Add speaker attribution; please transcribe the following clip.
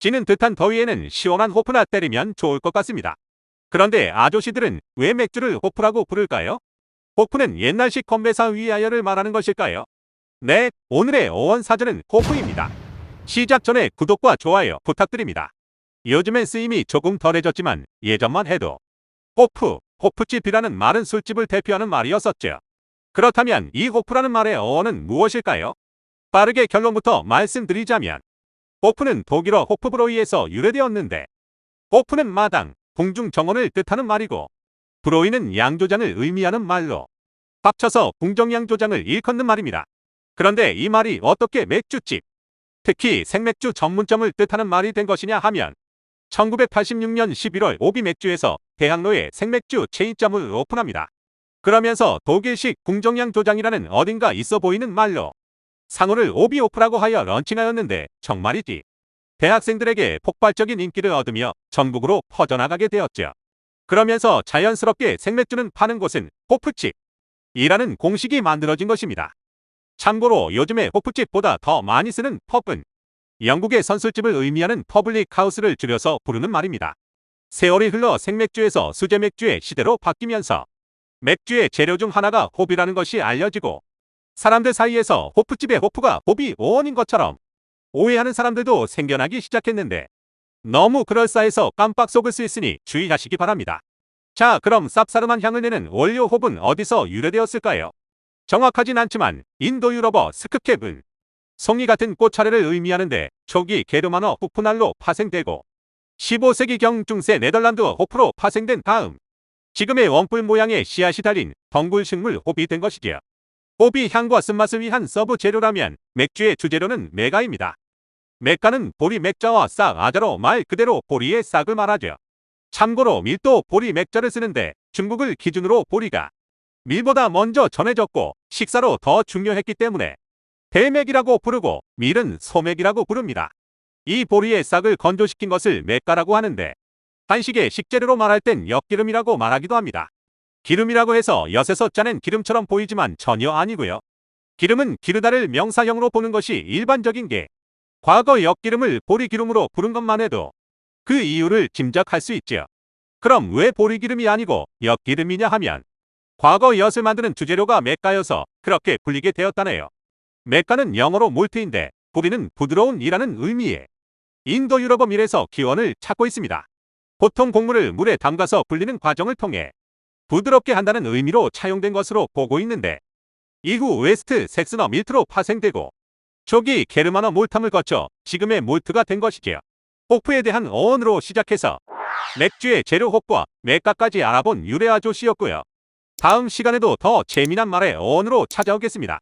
Speaker 1: 찌는 듯한 더위에는 시원한 호프나 때리면 좋을 것 같습니다. 그런데 아저씨들은 왜 맥주를 호프라고 부를까요? 호프는 옛날식 건배사 위하여를 말하는 것일까요? 네, 오늘의 어원 사전은 호프입니다. 시작 전에 구독과 좋아요 부탁드립니다. 요즘엔 쓰임이 조금 덜해졌지만 예전만 해도 호프, 호프집이라는 말은 술집을 대표하는 말이었었죠. 그렇다면 이 호프라는 말의 어원은 무엇일까요? 빠르게 결론부터 말씀드리자면 호프는 독일어 호프브로이에서 유래되었는데 호프는 마당, 궁중 정원을 뜻하는 말이고 브로이는 양조장을 의미하는 말로 합쳐서 궁정양조장을 일컫는 말입니다. 그런데 이 말이 어떻게 맥주집, 특히 생맥주 전문점을 뜻하는 말이 된 것이냐 하면 1986년 11월 오비 맥주에서 대학로에 생맥주 체인점을 오픈합니다. 그러면서 독일식 궁정양 조장이라는 어딘가 있어 보이는 말로 상호를 오비오프라고 하여 런칭하였는데 정말이지. 대학생들에게 폭발적인 인기를 얻으며 전국으로 퍼져나가게 되었죠. 그러면서 자연스럽게 생맥주는 파는 곳은 호프집 이라는 공식이 만들어진 것입니다. 참고로 요즘에 호프집보다 더 많이 쓰는 펍은 영국의 선술집을 의미하는 퍼블릭 하우스를 줄여서 부르는 말입니다. 세월이 흘러 생맥주에서 수제맥주의 시대로 바뀌면서 맥주의 재료 중 하나가 호비라는 것이 알려지고 사람들 사이에서 호프집의 호프가 호비 오원인 것처럼 오해하는 사람들도 생겨나기 시작했는데 너무 그럴싸해서 깜빡 속을 수 있으니 주의하시기 바랍니다. 자, 그럼 쌉싸름한 향을 내는 원료 홉은 어디서 유래되었을까요? 정확하진 않지만 인도 유럽어 스크캡은 송이 같은 꽃차례를 의미하는데 초기 게르만어 후프날로 파생되고 15세기경 중세 네덜란드 호프로 파생된 다음 지금의 원뿔 모양의 씨앗이 달린 덩굴 식물 호비 된 것이지요. 호비 향과 쓴맛을 위한 서브 재료라면 맥주의 주재료는 메가입니다. 맥가는 보리 맥자와 싹 아자로 말 그대로 보리의 싹을 말하죠. 참고로 밀도 보리 맥자를 쓰는데 중국을 기준으로 보리가 밀보다 먼저 전해졌고 식사로 더 중요했기 때문에 대맥이라고 부르고 밀은 소맥이라고 부릅니다. 이 보리의 싹을 건조시킨 것을 맥가라고 하는데 한식의 식재료로 말할 땐 엿기름이라고 말하기도 합니다. 기름이라고 해서 엿에서 짜낸 기름처럼 보이지만 전혀 아니고요. 기름은 기르다를 명사형으로 보는 것이 일반적인 게 과거 엿기름을 보리기름으로 부른 것만 해도 그 이유를 짐작할 수 있지요. 그럼 왜 보리기름이 아니고 엿기름이냐 하면 과거 엿을 만드는 주재료가 맥가여서 그렇게 불리게 되었다네요. 맥가는 영어로 몰트인데 보리는 부드러운 이라는 의미의 인도 유럽어 밀에서 기원을 찾고 있습니다. 보통 곡물을 물에 담가서 불리는 과정을 통해 부드럽게 한다는 의미로 차용된 것으로 보고 있는데 이후 웨스트 섹스너 밀트로 파생되고 초기 게르만어 몰탐을 거쳐 지금의 몰트가 된 것이지요. 호프에 대한 어원으로 시작해서 맥주의 재료 호프와 맥가까지 알아본 유래 아조씨였고요. 다음 시간에도 더 재미난 말의 어원으로 찾아오겠습니다.